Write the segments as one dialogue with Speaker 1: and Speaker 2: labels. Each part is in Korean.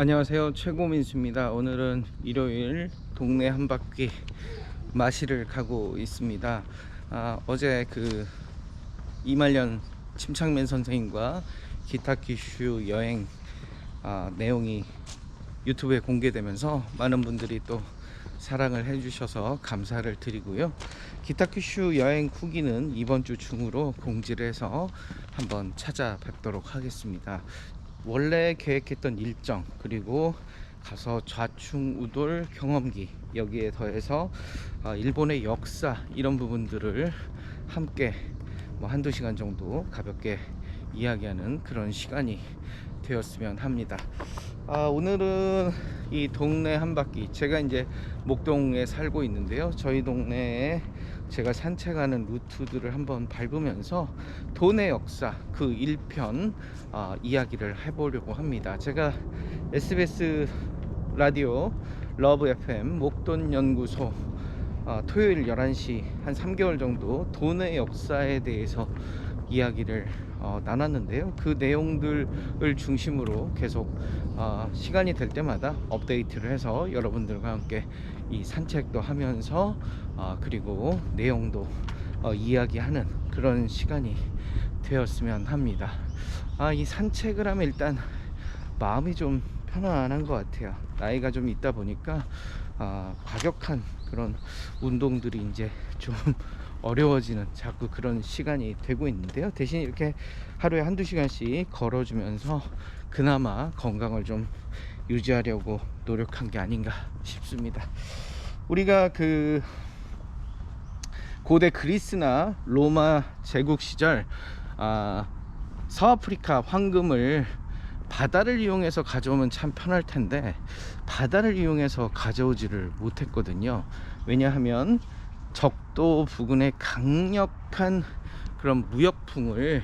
Speaker 1: 안녕하세요. 최고민수입니다. 오늘은 일요일 동네 한 바퀴 마시를 가고 있습니다. 아, 어제 그 이말년 침착맨 선생님과 기타 퀴슈 여행 아, 내용이 유튜브에 공개되면서 많은 분들이 또 사랑을 해주셔서 감사를 드리고요. 기타 퀴슈 여행 후기는 이번 주 중으로 공지를 해서 한번 찾아뵙도록 하겠습니다 원래 계획했던 일정 그리고 가서 좌충우돌 경험기 여기에 더해서 아, 일본의 역사 이런 부분들을 함께 뭐 한두 시간 정도 가볍게 이야기하는 그런 시간이 되었으면 합니다. 아, 오늘은 이 동네 한 바퀴 제가 이제 목동에 살고 있는데요. 저희 동네에 제가 산책하는 루트들을 한번 밟으면서 돈의 역사 그 1편 아, 이야기를 해보려고 합니다. 제가 SBS 라디오 러브 FM 목돈 연구소 아, 토요일 11시 한 3개월 정도 돈의 역사에 대해서 이야기를 어, 나눴는데요. 그 내용들을 중심으로 계속 어, 시간이 될 때마다 업데이트를 해서 여러분들과 함께 이 산책도 하면서 어, 그리고 내용도 어, 이야기하는 그런 시간이 되었으면 합니다. 아, 이 산책을 하면 일단 마음이 좀 편안한 것 같아요. 나이가 좀 있다 보니까 아, 과격한 그런 운동들이 이제 좀 어려워지는 자꾸 그런 시간이 되고 있는데요. 대신 이렇게 하루에 한두 시간씩 걸어주면서 그나마 건강을 좀 유지하려고 노력한 게 아닌가 싶습니다. 우리가 그 고대 그리스나 로마 제국 시절 아, 서아프리카 황금을 바다를 이용해서 가져오면 참 편할 텐데 바다를 이용해서 가져오지를 못했거든요. 왜냐하면 적도 부근에 강력한 그런 무역풍을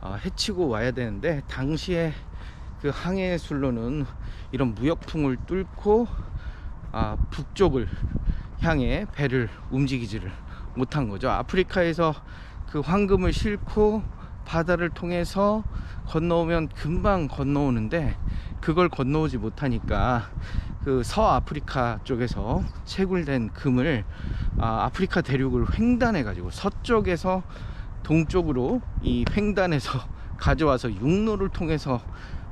Speaker 1: 어, 해치고 와야 되는데 당시에 그 항해술로는 이런 무역풍을 뚫고 아, 북쪽을 향해 배를 움직이지를 못한 거죠. 아프리카에서 그 황금을 싣고 바다를 통해서 건너오면 금방 건너오는데 그걸 건너오지 못하니까 그 서아프리카 쪽에서 채굴된 금을 아, 아프리카 대륙을 횡단해 가지고 서쪽에서 동쪽으로 이 횡단해서 가져와서 육로를 통해서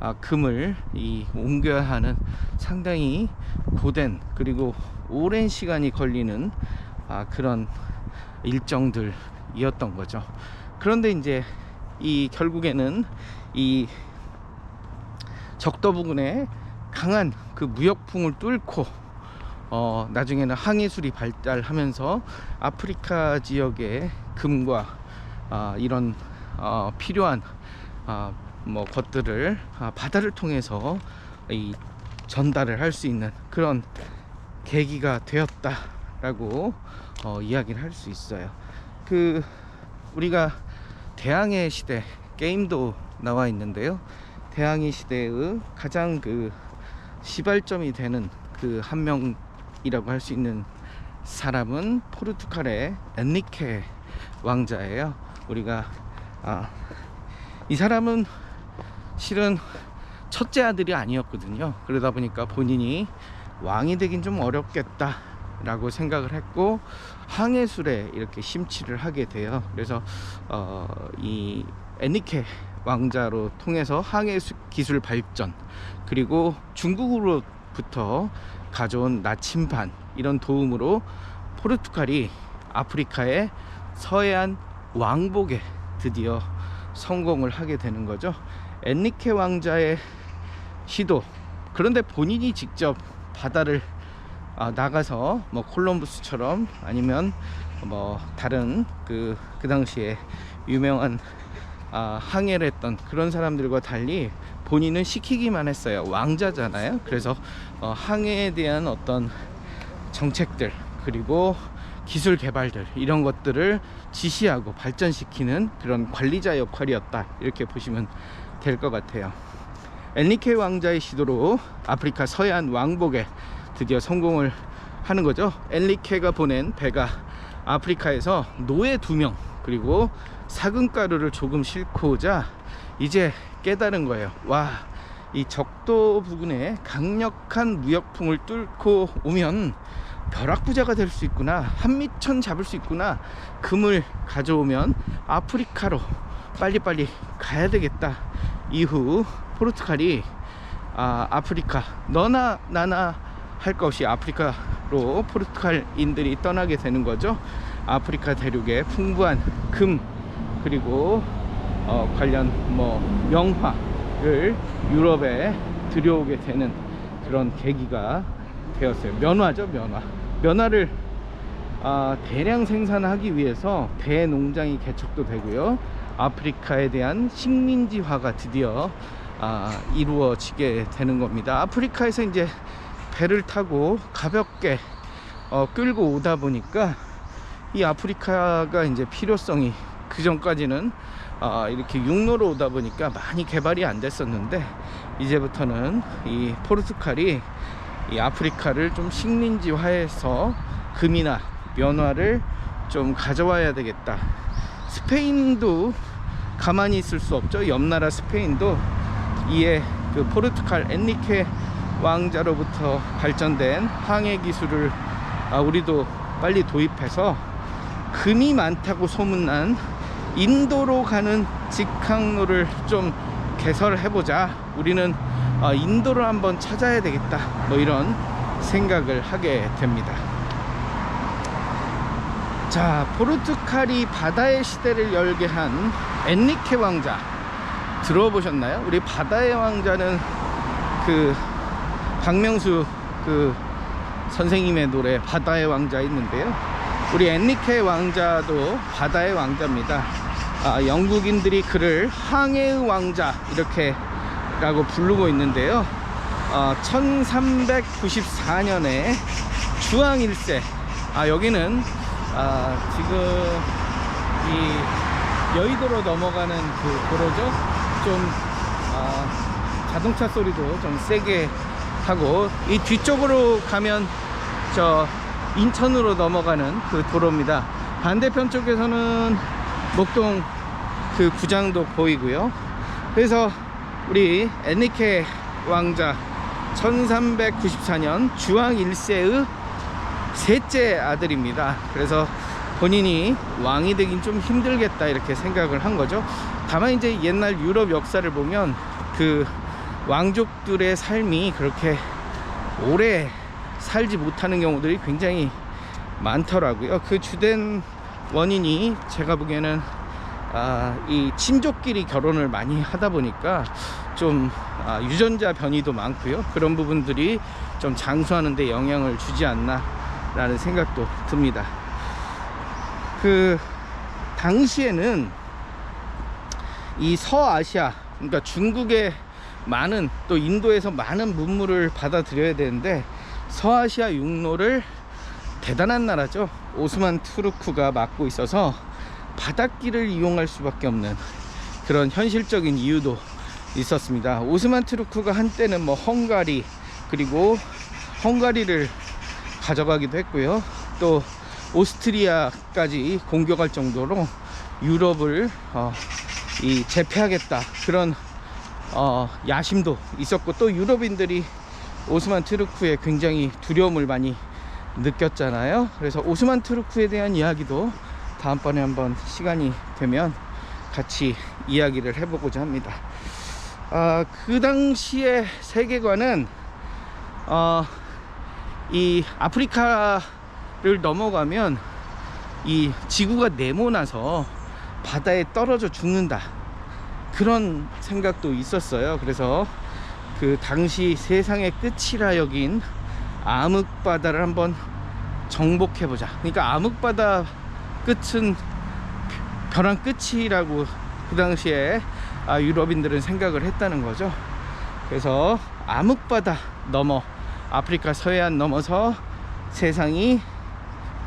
Speaker 1: 아, 금을 이 옮겨야 하는 상당히 고된 그리고 오랜 시간이 걸리는 아, 그런 일정들이었던 거죠. 그런데 이제 이 결국에는 이 적도 부근에 강한 그 무역풍을 뚫고 어 나중에는 항해술이 발달하면서 아프리카 지역의 금과 아 이런 어 필요한 아 뭐 것들을 아 바다를 통해서 이 전달을 할 수 있는 그런 계기가 되었다라고 어 이야기를 할 수 있어요. 그 우리가 대항해 시대 게임도 나와 있는데요. 대항해 시대의 가장 그 시발점이 되는 그 한 명이라고 할 수 있는 사람은 포르투갈의 엔리케 왕자예요. 우리가 아, 이 사람은 실은 첫째 아들이 아니었거든요. 그러다 보니까 본인이 왕이 되긴 좀 어렵겠다. 라고 생각을 했고 항해술에 이렇게 심취를 하게 돼요. 그래서 어, 이 에니케 왕자로 통해서 항해 기술 발전 그리고 중국으로부터 가져온 나침반 이런 도움으로 포르투갈이 아프리카의 서해안 왕복에 드디어 성공을 하게 되는 거죠. 엔리케 왕자의 시도 그런데 본인이 직접 바다를 아, 나가서 뭐 콜럼부스처럼 아니면 뭐 다른 그, 그 당시에 유명한 아, 항해를 했던 그런 사람들과 달리 본인은 시키기만 했어요. 왕자잖아요. 그래서 어, 항해에 대한 어떤 정책들 그리고 기술 개발들 이런 것들을 지시하고 발전시키는 그런 관리자 역할이었다. 이렇게 보시면 될 것 같아요. 엔리케 왕자의 시도로 아프리카 서해안 왕복에 드디어 성공을 하는 거죠. 엔리케가 보낸 배가 아프리카에서 노예 두 명 그리고 사금가루를 조금 싣고 오자 이제 깨달은 거예요. 와 이 적도 부근에 강력한 무역풍을 뚫고 오면 벼락부자가 될 수 있구나 한미천 잡을 수 있구나 금을 가져오면 아프리카로 빨리빨리 가야 되겠다 이후 포르투갈이 아, 아프리카 너나 나나 할것 없이 아프리카로 포르투갈인들이 떠나게 되는 거죠 아프리카 대륙에 풍부한 금 그리고 어, 관련 뭐 명화를 유럽에 들여오게 되는 그런 계기가 되었어요. 면화죠, 면화. 면화를 아, 대량 생산하기 위해서 대농장이 개척도 되고요. 아프리카에 대한 식민지화가 드디어 아, 이루어지게 되는 겁니다. 아프리카에서 이제 배를 타고 가볍게 어, 끌고 오다 보니까 이 아프리카가 이제 필요성이 그 전까지는 아, 이렇게 육로로 오다 보니까 많이 개발이 안 됐었는데 이제부터는 이 포르투갈이 이 아프리카를 좀 식민지화해서 금이나 면화를 좀 가져와야 되겠다. 스페인도 가만히 있을 수 없죠. 옆나라 스페인도 이에 그 포르투갈 엔리케 왕자로부터 발전된 항해 기술을 아, 우리도 빨리 도입해서 금이 많다고 소문난 인도로 가는 직항로를 좀 개설해보자. 우리는 어, 인도를 한번 찾아야 되겠다. 뭐 이런 생각을 하게 됩니다. 자, 포르투갈이 바다의 시대를 열게 한 엔리케 왕자 들어보셨나요? 우리 바다의 왕자는 그 박명수 그 선생님의 노래 바다의 왕자 있는데요. 우리 엔리케 왕자도 바다의 왕자입니다. 아, 영국인들이 그를 항해의 왕자 이렇게 라고 부르고 있는데요. 어, 1394년에 주왕 1세 아, 여기는 아, 지금 이 여의도로 넘어가는 그 도로죠. 좀 아, 자동차 소리도 좀 세게 하고 이 뒤쪽으로 가면 저 인천으로 넘어가는 그 도로입니다. 반대편 쪽에서는 목동 그 구장도 보이고요. 그래서 우리 엔리케 왕자 1394년 주왕 1세의 셋째 아들입니다. 그래서 본인이 왕이 되긴 좀 힘들겠다 이렇게 생각을 한 거죠. 다만 이제 옛날 유럽 역사를 보면 그 왕족들의 삶이 그렇게 오래 살지 못하는 경우들이 굉장히 많더라고요. 그 주된 원인이 제가 보기에는 아, 이 친족끼리 결혼을 많이 하다 보니까 좀 아, 유전자 변이도 많고요. 그런 부분들이 좀 장수하는데 영향을 주지 않나 라는 생각도 듭니다. 그 당시에는 이 서아시아, 그러니까 중국의 많은 또 인도에서 많은 문물을 받아들여야 되는데 서아시아 육로를 대단한 나라죠. 오스만 투르크가 맡고 있어서 바닷길을 이용할 수밖에 없는 그런 현실적인 이유도 있었습니다. 오스만 투르크가 한때는 뭐 헝가리 그리고 헝가리를 가져가기도 했고요. 또 오스트리아까지 공격할 정도로 유럽을 어, 이 제패하겠다 그런 어, 야심도 있었고 또 유럽인들이 오스만 트루크에 굉장히 두려움을 많이 느꼈잖아요. 그래서 오스만 트루크에 대한 이야기도 다음번에 한번 시간이 되면 같이 이야기를 해보고자 합니다. 아, 그 당시의 세계관은 어, 이 아프리카를 넘어가면 이 지구가 네모나서 바다에 떨어져 죽는다. 그런 생각도 있었어요. 그래서 그 당시 세상의 끝이라 여긴 암흑바다를 한번 정복해보자. 그러니까 암흑바다 끝은 벼랑 끝이라고 그 당시에 아, 유럽인들은 생각을 했다는 거죠. 그래서 암흑바다 넘어 아프리카 서해안 넘어서 세상이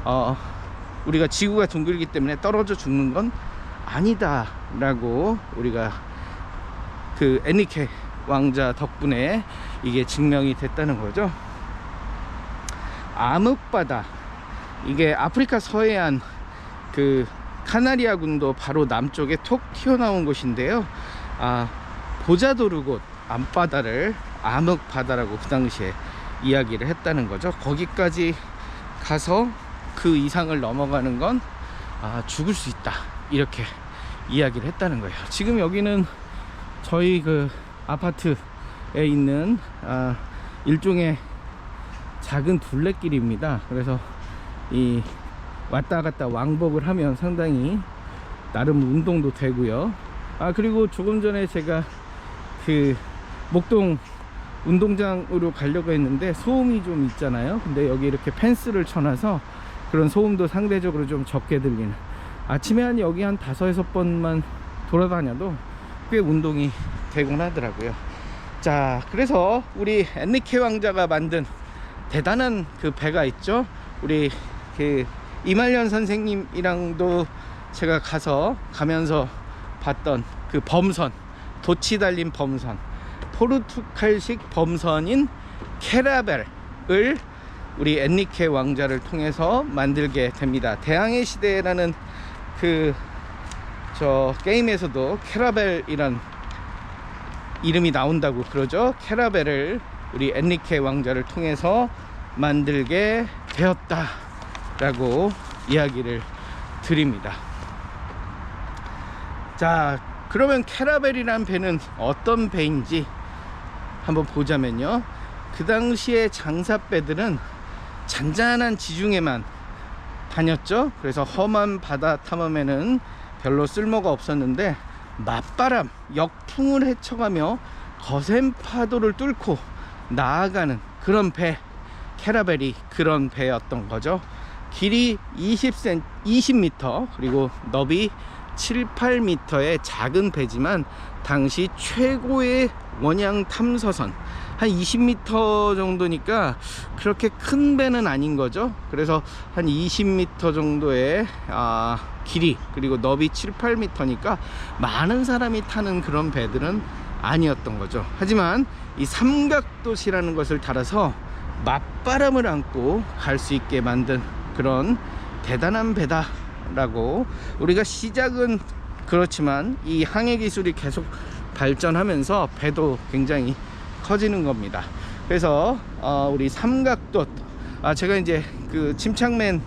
Speaker 1: 어, 우리가 지구가 둥글기 때문에 떨어져 죽는 건 아니다 라고 우리가 그 애니케 왕자 덕분에 이게 증명이 됐다는 거죠. 암흑바다 이게 아프리카 서해안 그 카나리아 군도 바로 남쪽에 톡 튀어나온 곳인데요. 아 보자도르 곳 앞바다를 암흑 바다라고 그 당시에 이야기를 했다는 거죠. 거기까지 가서 그 이상을 넘어가는 건 아, 죽을 수 있다. 이렇게 이야기를 했다는 거예요. 지금 여기는 저희 그 아파트에 있는 아, 일종의 작은 둘레길입니다. 그래서 이 왔다 갔다 왕복을 하면 상당히 나름 운동도 되고요. 아 그리고 조금 전에 제가 그 목동 운동장으로 가려고 했는데 소음이 좀 있잖아요. 근데 여기 이렇게 펜스를 쳐놔서 그런 소음도 상대적으로 좀 적게 들리는. 아침에 한 여기 한 다섯 여섯 번만 돌아다녀도 꽤 운동이 되곤 하더라고요. 자, 그래서 우리 엔리케 왕자가 만든 대단한 그 배가 있죠. 우리 그 이말년 선생님이랑도 제가 가서 가면서 봤던 그 범선, 돛이 달린 범선, 포르투갈식 범선인 캐라벨을 우리 엔리케 왕자를 통해서 만들게 됩니다. 대항해 시대라는 그 저 게임에서도 캐라벨이란 이름이 나온다고 그러죠. 캐라벨을 우리 엔리케 왕자를 통해서 만들게 되었다라고 이야기를 드립니다. 자, 그러면 캐라벨이란 배는 어떤 배인지 한번 보자면요. 그 당시에 장사배들은 잔잔한 지중해만 다녔죠. 그래서 험한 바다 탐험에는 별로 쓸모가 없었는데 맞바람, 역풍을 헤쳐가며 거센 파도를 뚫고 나아가는 그런 배, 캐라벨이 그런 배였던 거죠. 길이 20cm, 20m 그리고 너비 7, 8m의 작은 배지만 당시 최고의 원양 탐서선 한 20m 정도니까 그렇게 큰 배는 아닌 거죠. 그래서 한 20m 정도의 아, 길이 그리고 너비 7, 8m니까 많은 사람이 타는 그런 배들은 아니었던 거죠. 하지만 이 삼각도시라는 것을 달아서 맞바람을 안고 갈 수 있게 만든 그런 대단한 배다 라고 우리가 시작은 그렇지만 이 항해 기술이 계속 발전하면서 배도 굉장히 커지는 겁니다. 그래서 어, 우리 삼각돛 아 제가 이제 그 침착맨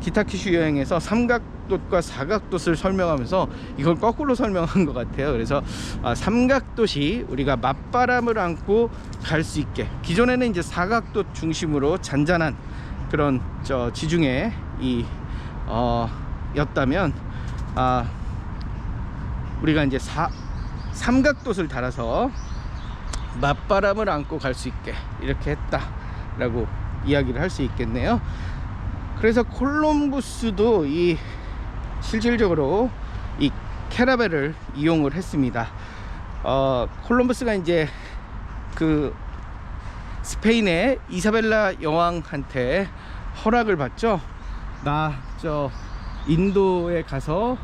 Speaker 1: 기타 큐슈 여행에서 삼각돛과 사각돛을 설명하면서 이걸 거꾸로 설명한 것 같아요. 그래서 아, 삼각돛이 우리가 맞바람을 안고 갈 수 있게 기존에는 이제 사각돛 중심으로 잔잔한 그런 저 지중해 이 어, 였다면 아 우리가 이제 사, 삼각돛을 달아서 맞바람을 안고 갈 수 있게 이렇게 했다 라고 이야기를 할 수 있겠네요. 그래서 콜럼부스도 이 실질적으로 이 캐라벨을 이용을 했습니다. 어, 콜럼부스가 이제 그 스페인의 이사벨라 여왕한테 허락을 받죠. 나 저 인도에 가서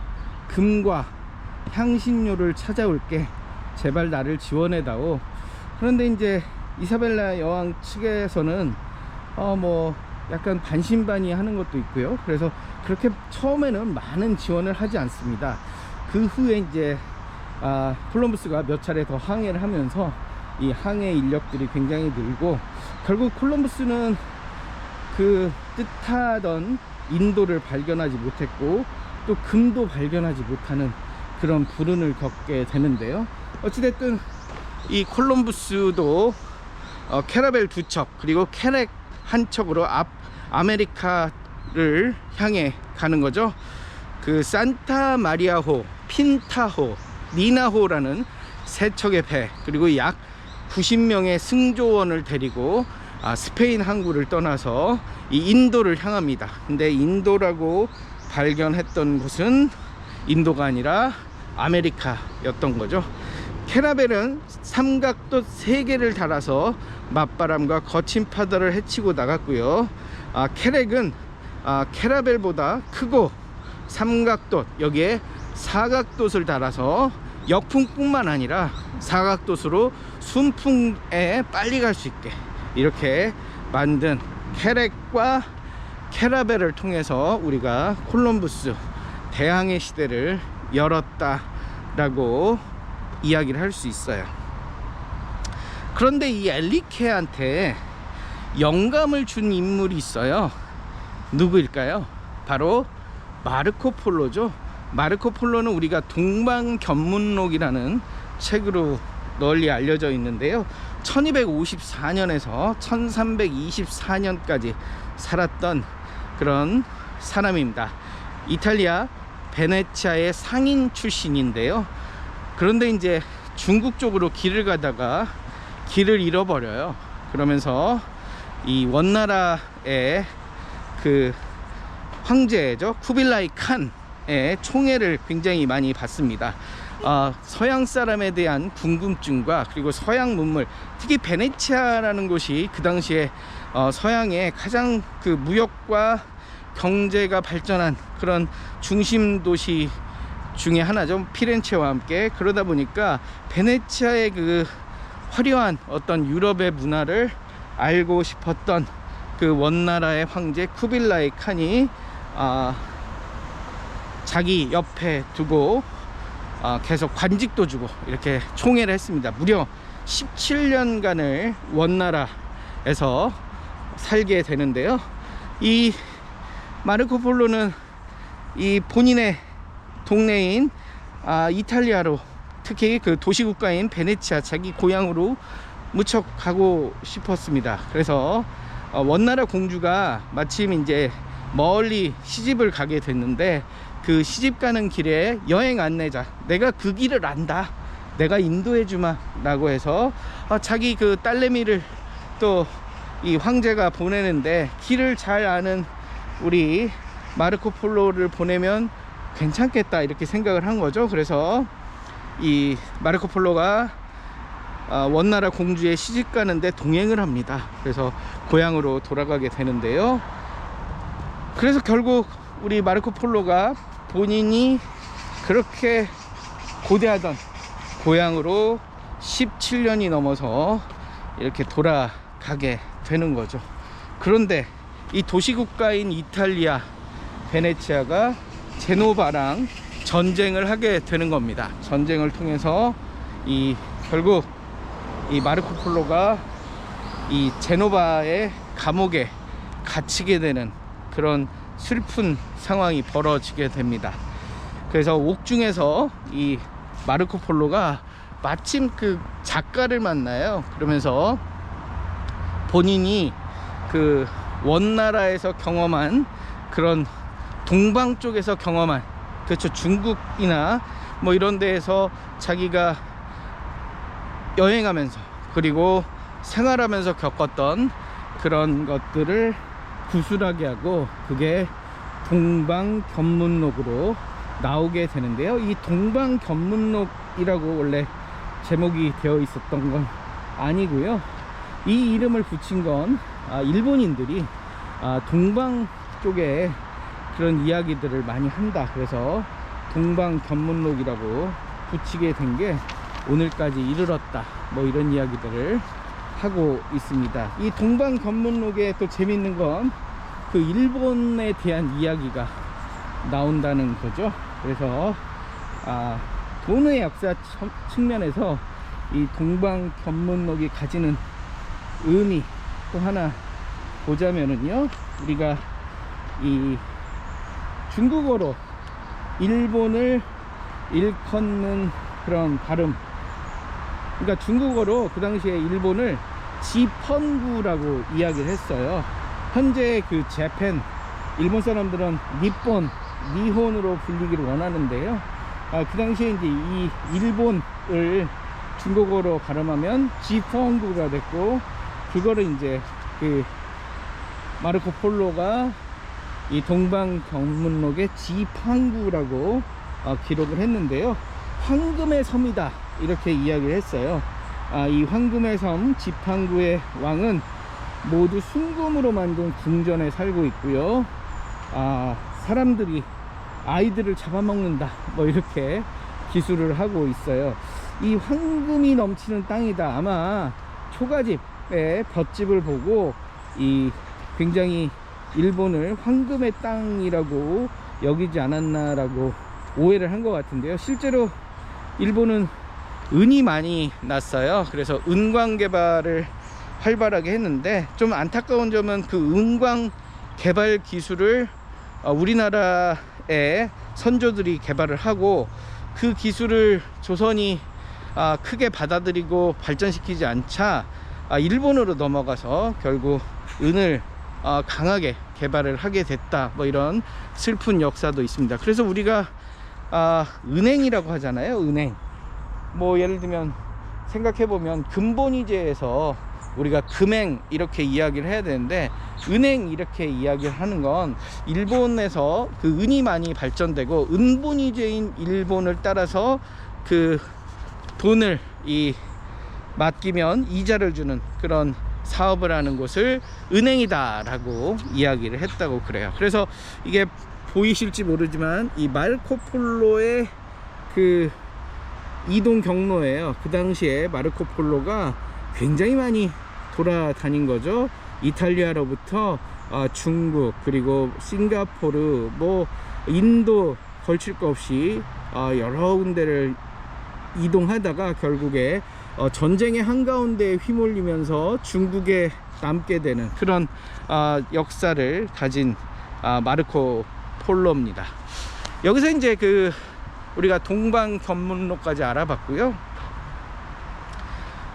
Speaker 1: 금과 향신료를 찾아올게. 제발 나를 지원해다오. 그런데 이제 이사벨라 여왕 측에서는 어 뭐 약간 반신반의 하는 것도 있고요. 그래서 그렇게 처음에는 많은 지원을 하지 않습니다. 그 후에 이제 아, 콜럼부스가 몇 차례 더 항해를 하면서 이 항해 인력들이 굉장히 늘고 결국 콜럼부스는 그 뜻하던 인도를 발견하지 못했고 또 금도 발견하지 못하는 그런 불운을 겪게 되는데요. 어찌됐든 이 콜럼부스도 어, 캐라벨 두 척 그리고 캐렉 한 척으로 앞 아메리카를 향해 가는 거죠. 그 산타 마리아호, 핀타호, 니나호라는 세 척의 배 그리고 약 90명의 승조원을 데리고 아, 스페인 항구를 떠나서 이 인도를 향합니다. 근데 인도라고 발견했던 곳은 인도가 아니라 아메리카였던 거죠. 캐라벨은 삼각도 세 개를 달아서 맞바람과 거친 파도를 헤치고 나갔고요. 아, 캐렉은 아, 캐라벨보다 크고 삼각돛 여기에 사각돛을 달아서 역풍뿐만 아니라 사각돛으로 순풍에 빨리 갈 수 있게 이렇게 만든 캐렉과 캐라벨을 통해서 우리가 콜럼부스 대항해 시대를 열었다라고 이야기를 할 수 있어요. 그런데 이 엘리케한테 영감을 준 인물이 있어요. 누구일까요? 바로 마르코 폴로죠. 마르코 폴로는 우리가 동방견문록이라는 책으로 널리 알려져 있는데요. 1254년에서 1324년까지 살았던 그런 사람입니다. 이탈리아 베네치아의 상인 출신인데요. 그런데 이제 중국 쪽으로 길을 가다가 길을 잃어버려요. 그러면서 이 원나라의 그 황제죠 쿠빌라이 칸의 총애를 굉장히 많이 받습니다. 어, 서양 사람에 대한 궁금증과 그리고 서양 문물, 특히 베네치아라는 곳이 그 당시에 어, 서양의 가장 그 무역과 경제가 발전한 그런 중심 도시 중에 하나죠. 피렌체와 함께 그러다 보니까 베네치아의 그 화려한 어떤 유럽의 문화를 알고 싶었던 그 원나라의 황제 쿠빌라이 칸이 아, 자기 옆에 두고 아, 계속 관직도 주고 이렇게 총애를 했습니다. 무려 17년간을 원나라에서 살게 되는데요. 이 마르코 폴로는 이 본인의 동네인 아, 이탈리아로 특히 그 도시국가인 베네치아 자기 고향으로 무척 가고 싶었습니다. 그래서 어, 원나라 공주가 마침 이제 멀리 시집을 가게 됐는데 그 시집 가는 길에 여행 안내자. 내가 그 길을 안다. 내가 인도해 주마. 라고 해서 어, 자기 그 딸내미를 또 이 황제가 보내는데 길을 잘 아는 우리 마르코 폴로를 보내면 괜찮겠다. 이렇게 생각을 한 거죠. 그래서 이 마르코 폴로가 아, 원나라 공주의 시집 가는데 동행을 합니다. 그래서 고향으로 돌아가게 되는데요. 그래서 결국 우리 마르코 폴로가 본인이 그렇게 고대하던 고향으로 17년이 넘어서 이렇게 돌아가게 되는 거죠. 그런데 이 도시국가인 이탈리아 베네치아가 제노바랑 전쟁을 하게 되는 겁니다. 전쟁을 통해서 이 결국 이 마르코 폴로가 이 제노바의 감옥에 갇히게 되는 그런 슬픈 상황이 벌어지게 됩니다. 그래서 옥중에서 이 마르코 폴로가 마침 그 작가를 만나요. 그러면서 본인이 그 원나라에서 경험한 그런 동방 쪽에서 경험한 그렇죠 중국이나 뭐 이런 데에서 자기가 여행하면서 그리고 생활하면서 겪었던 그런 것들을 구술하게 하고 그게 동방견문록으로 나오게 되는데요. 이 동방견문록이라고 원래 제목이 되어 있었던 건 아니고요. 이 이름을 붙인 건 아, 일본인들이 아, 동방 쪽에 그런 이야기들을 많이 한다. 그래서 동방견문록이라고 붙이게 된 게 오늘까지 이르렀다. 뭐 이런 이야기들을 하고 있습니다. 이 동방 견문록에 또 재밌는 건 그 일본에 대한 이야기가 나온다는 거죠. 그래서 아, 돈의 역사 첨- 측면에서 이 동방 견문록이 가지는 의미 또 하나 보자면은요. 우리가 이 중국어로 일본을 일컫는 그런 발음 그러니까 중국어로 그 당시에 일본을 지펀구라고 이야기를 했어요 현재 그 재팬 일본 사람들은 니폰 니혼으로 불리기를 원하는데요 아, 그 당시에 이제 이 일본을 중국어로 발음하면 지펀구가 됐고 그거를 이제 그 마르코 폴로가 이 동방 경문록의 지팡구라고 어, 기록을 했는데요. 황금의 섬이다 이렇게 이야기를 했어요. 아, 이 황금의 섬 지팡구의 왕은 모두 순금으로 만든 궁전에 살고 있고요. 아, 사람들이 아이들을 잡아먹는다 뭐 이렇게 기술을 하고 있어요. 이 황금이 넘치는 땅이다. 아마 초가집의 볏집을 보고 이 굉장히 일본을 황금의 땅이라고 여기지 않았나라고 오해를 한 것 같은데요. 실제로 일본은 은이 많이 났어요. 그래서 은광 개발을 활발하게 했는데 좀 안타까운 점은 그 은광 개발 기술을 어, 우리나라의 선조들이 개발을 하고 그 기술을 조선이 아, 크게 받아들이고 발전시키지 않자 아, 일본으로 넘어가서 결국 은을 아, 강하게 개발을 하게 됐다. 뭐 이런 슬픈 역사도 있습니다. 그래서 우리가 아, 은행이라고 하잖아요 은행 뭐 예를 들면 생각해 보면 근본이제에서 우리가 금행 이렇게 이야기를 해야 되는데 은행 이렇게 이야기를 하는 건 일본에서 그 은이 많이 발전되고 은본이제인 일본을 따라서 그 돈을 이 맡기면 이자를 주는 그런 사업을 하는 곳을 은행이다라고 이야기를 했다고 그래요. 그래서 이게 보이실지 모르지만 이 마르코폴로의 그 이동 경로예요. 그 당시에 마르코 폴로가 굉장히 많이 돌아다닌 거죠. 이탈리아로부터 아, 중국 그리고 싱가포르 뭐 인도 걸칠 거 없이 아, 여러 군데를 이동하다가 결국에 어, 전쟁의 한가운데에 휘몰리면서 중국에 남게 되는 그런 아, 역사를 가진 아, 마르코 폴로입니다. 여기서 이제 그 우리가 동방 견문로까지 알아봤고요.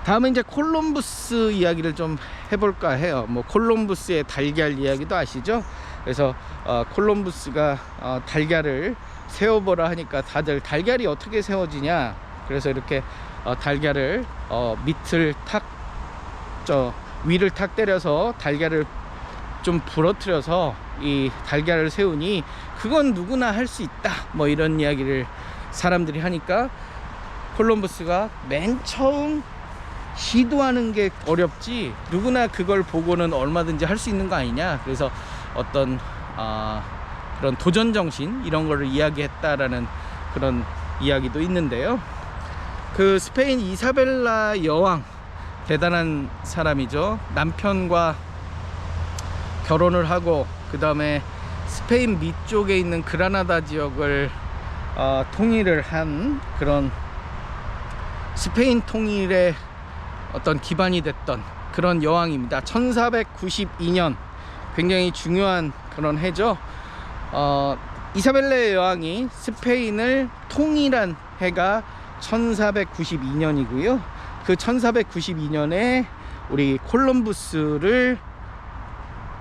Speaker 1: 다음에 이제 콜럼부스 이야기를 좀 해볼까 해요. 뭐 콜럼부스의 달걀 이야기도 아시죠? 그래서 어, 콜럼부스가 어, 달걀을 세워보라 하니까 다들 달걀이 어떻게 세워지냐? 그래서 이렇게 어, 달걀을 어, 밑을 탁, 저 위를 탁 때려서 달걀을 좀 부러뜨려서 이 달걀을 세우니 그건 누구나 할 수 있다. 뭐 이런 이야기를 사람들이 하니까 콜럼부스가 맨 처음 시도하는 게 어렵지 누구나 그걸 보고는 얼마든지 할 수 있는 거 아니냐. 그래서 어떤 아, 그런 도전 정신 이런 거를 이야기했다라는 그런 이야기도 있는데요. 그 스페인 이사벨라 여왕 대단한 사람이죠. 남편과 결혼을 하고 그 다음에 스페인 밑쪽에 있는 그라나다 지역을 어, 통일을 한 그런 스페인 통일의 어떤 기반이 됐던 그런 여왕입니다. 1492년 굉장히 중요한 그런 해죠. 어, 이사벨레 여왕이 스페인을 통일한 해가 1492년이고요. 그 1492년에 우리 콜럼부스를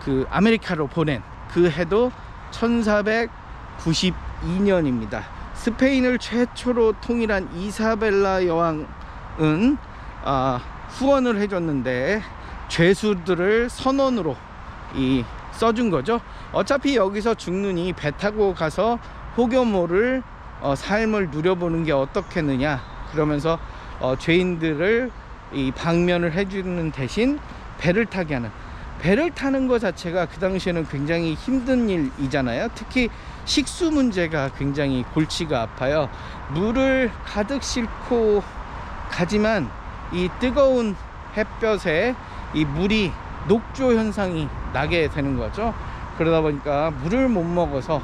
Speaker 1: 그 아메리카로 보낸 그 해도 1492년입니다. 스페인을 최초로 통일한 이사벨라 여왕은 아, 후원을 해줬는데 죄수들을 선원으로 이 써준 거죠. 어차피 여기서 죽느니 배 타고 가서 호교모를 어, 삶을 누려보는 게 어떻겠느냐 그러면서 어, 죄인들을 이 방면을 해주는 대신 배를 타게 하는 배를 타는 것 자체가 그 당시에는 굉장히 힘든 일이잖아요. 특히 식수 문제가 굉장히 골치가 아파요. 물을 가득 싣고 가지만 이 뜨거운 햇볕에 이 물이 녹조 현상이 나게 되는 거죠. 그러다 보니까 물을 못 먹어서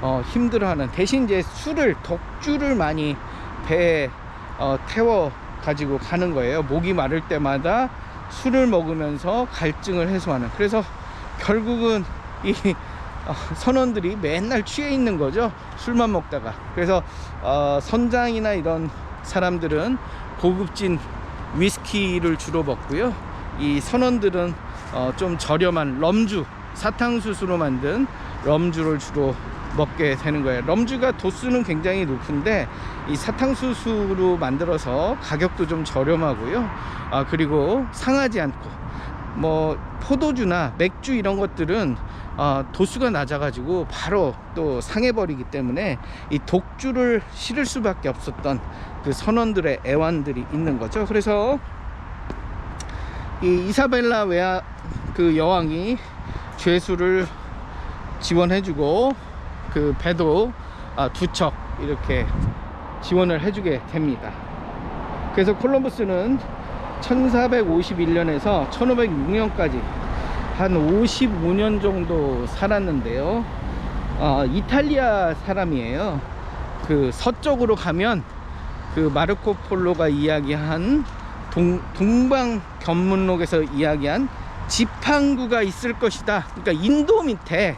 Speaker 1: 어, 힘들어하는 대신 이제 술을 독주를 많이 배에 어, 태워 가지고 가는 거예요. 목이 마를 때마다 술을 먹으면서 갈증을 해소하는. 그래서 결국은 이 어, 선원들이 맨날 취해 있는 거죠. 술만 먹다가. 그래서 어, 선장이나 이런 사람들은 고급진 위스키를 주로 먹고요. 이 선원들은 어, 좀 저렴한 럼주, 사탕수수로 만든 럼주를 주로 먹게 되는 거예요. 럼주가 도수는 굉장히 높은데 이 사탕수수로 만들어서 가격도 좀 저렴하고요. 아 그리고 상하지 않고 뭐 포도주나 맥주 이런 것들은 아, 도수가 낮아가지고 바로 또 상해버리기 때문에 이 독주를 실을 수밖에 없었던 그 선원들의 애완들이 있는 거죠. 그래서 이 이사벨라 외아 그 여왕이 죄수를 지원해주고 그 배도 아, 두척 이렇게 지원을 해주게 됩니다. 그래서 콜럼버스는 1451년에서 1506년까지 한 55년 정도 살았는데요. 어, 이탈리아 사람이에요. 그 서쪽으로 가면 그 마르코 폴로가 이야기한 동, 동방 견문록에서 이야기한 지팡구가 있을 것이다. 그러니까 인도 밑에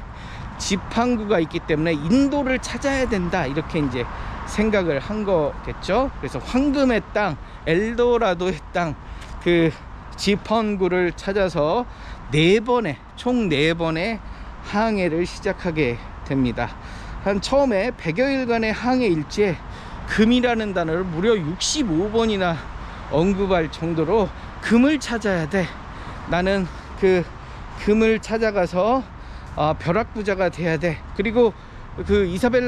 Speaker 1: 지팡구가 있기 때문에 인도를 찾아야 된다. 이렇게 이제 생각을 한 거겠죠. 그래서 황금의 땅, 엘도라도의 땅, 그 지펀구를 찾아서 네 번의 총 네 번의 항해를 시작하게 됩니다. 한 처음에 100여 일간의 항해 일지에 금이라는 단어를 무려 65번이나 언급할 정도로 금을 찾아야 돼. 나는 그 금을 찾아가서 아, 벼락부자가 돼야 돼. 그리고 그 이사벨라